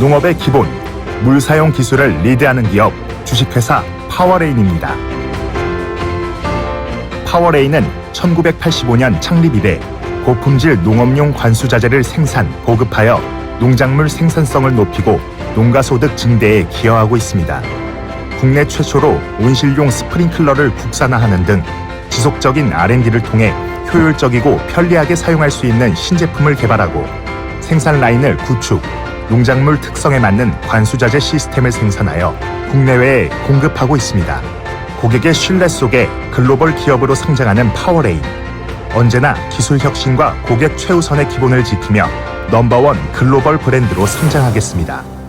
농업의 기본, 물 사용 기술을 리드하는 기업 주식회사 파워레인입니다. 파워레인은 1985년 창립 이래 고품질 농업용 관수자재를 생산, 보급하여 농작물 생산성을 높이고 농가 소득 증대에 기여하고 있습니다. 국내 최초로 온실용 스프링클러를 국산화하는 등 지속적인 R&D를 통해 효율적이고 편리하게 사용할 수 있는 신제품을 개발하고 생산 라인을 구축, 농작물 특성에 맞는 관수자재 시스템을 생산하여 국내외에 공급하고 있습니다. 고객의 신뢰 속에 글로벌 기업으로 성장하는 파워레인. 언제나 기술 혁신과 고객 최우선의 기본을 지키며 넘버원 글로벌 브랜드로 성장하겠습니다.